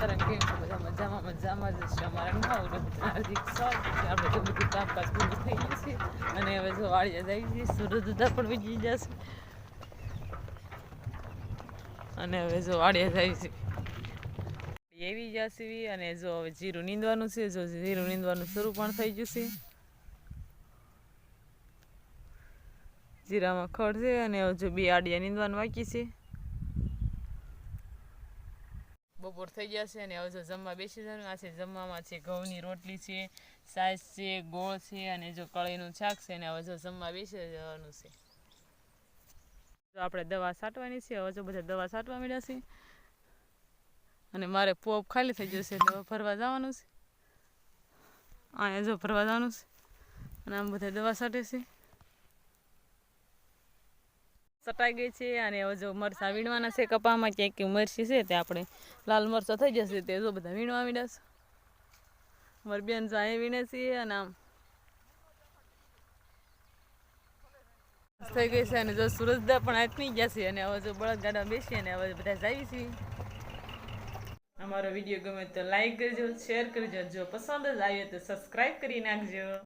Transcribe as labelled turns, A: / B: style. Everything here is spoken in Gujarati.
A: માતારાને કેમ છે બધા મજામાં મજામાં જ છે. અમારા હાર્દિક સ્વાગત આપણે તો બધું કામકાજ પૂરું થઈ ગયું છે. અને હવે જો વાળિયા જાય છે સુરત ઉદા પણ વીજી જશે. અને હવે જો વાળિયા જાય છે એવી જશે અને જો હવે જીરું નીંદવાનું છે. જો જીરું નીંદવાનું શરૂ પણ થઈ ગયું છે. જીરામાં ખડ છે અને જો બે આડિયા નીંદવાનું બાકી છે. બપોર થઈ ગયા છે અને હવે જો જમવા બેસી જવાનું. આ છે જમવામાં છે ઘઉંની રોટલી છે, સાસ છે, ગોળ છે અને જો કળીનું શાક છે અને હવે જો જમવા બેસી જવાનું છે. જો આપણે દવા છાંટવાની છે, હવે જો બધા દવા છાંટવા મળ્યા છે. અને મારે પોપ ખાલી થઈ જશે તો ફરવા જવાનું છે. અહીંયા જો ફરવા જવાનું છે. અને આમ બધા દવા છાંટે છે. ગઈ છે અને હવે જો મરચાં વીણવાના છે કપામાં, ક્યાંક ક્યાંક છે તે આપણે લાલ મરચાં થઈ જશે તે જો બધા વીણવા મીડ્યા છે. મારી બેન વીણે છીએ અને આમ થઈ ગઈ છે અને જો સુરજદા પણ આટમી ગયા છે અને હવે જો બળદ ગાડા બેસી અને હવે બધા જાય છે. અમારો વીડિયો ગમે તો લાઈક કરજો શેર કરજો, જો પસંદ જ આવ્યો તો સબસ્ક્રાઈબ કરી નાખજો.